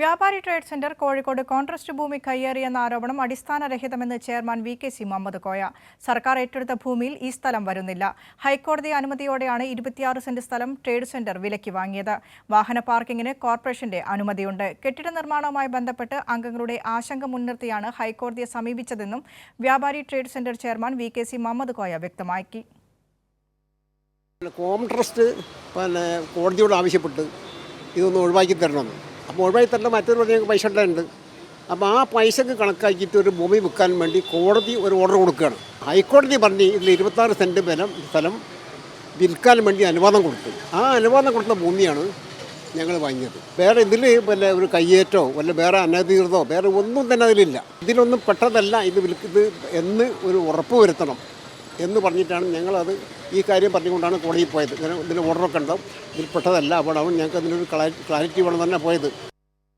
വ്യാപാരി trade centre Kozhikode contrast ഭൂമി കയ്യേറിയെന്ന ആരോപണം അടിസ്ഥാനരഹിതമെന്ന് chairman V K C Muhammad Koya. സർക്കാർ ഏറ്റെടുത്ത ഭൂമിയിൽ ഈ സ്ഥലം വരുന്നില്ല. ഹൈക്കോടതി അനുമതിയോടെയാണ് ഇരുപത്തിയാറ് സെന്റ് സ്ഥലം ട്രേഡ് സെന്റർ വിലയ്ക്ക് വാങ്ങിയത്. വാഹന പാർക്കിങ്ങിന് കോർപ്പറേഷന്റെ അനുമതിയുണ്ട്. കെട്ടിട നിർമ്മാണവുമായി ബന്ധപ്പെട്ട് അംഗങ്ങളുടെ ആശങ്ക മുൻനിർത്തിയാണ് ഹൈക്കോടതിയെ സമീപിച്ചതെന്നും വ്യാപാരി trade centre chairman V K C Muhammad Koya വ്യക്തമാക്കി. കോം ട്രസ്റ്റ് പിന്നെ കോടതിയോട് ആവശ്യപ്പെട്ട് ഇതൊന്ന് ഒഴിവാക്കി തരണം അപ്പോൾ തന്നെ മറ്റൊരു പറഞ്ഞ പൈസ ഉണ്ടായിട്ടുണ്ട്. അപ്പോൾ ആ പൈസക്ക് കണക്കാക്കിയിട്ട് ഒരു ഭൂമി വിൽക്കാൻ വേണ്ടി കോടതി ഒരു ഓർഡർ കൊടുക്കുകയാണ്. ഹൈക്കോടതി പറഞ്ഞ് ഇതിൽ ഇരുപത്താറ് സെന്റ് ബലം സ്ഥലം വിൽക്കാൻ വേണ്ടി അനുവാദം കൊടുത്തു. ആ അനുവാദം കൊടുത്ത ഭൂമിയാണ് ഞങ്ങൾ വാങ്ങിയത്. വേറെ ഇതിൽ വല്ല ഒരു കയ്യേറ്റോ വല്ല വേറെ അനധികൃതോ വേറെ ഒന്നും തന്നെ അതിലില്ല. ഇതിലൊന്നും പെട്ടതല്ല ഇത് വിൽക്കുന്നത് എന്ന് ഒരു ഉറപ്പ് വരുത്തണം. എന്ന് പറഞ്ഞിട്ടാണ് ഞങ്ങളത് ഈ കാര്യം പറഞ്ഞുകൊണ്ടാണ് കോടതിയിൽ പോയത്. ഇതിന് ഓർഡർ ഒക്കെ ഉണ്ടാവും ഇതിൽ പെട്ടതല്ല. അപ്പോൾ അവൻ ഞങ്ങൾക്ക് അതിനൊരു ക്ലാരിറ്റി വേണം തന്നെ പോയത്.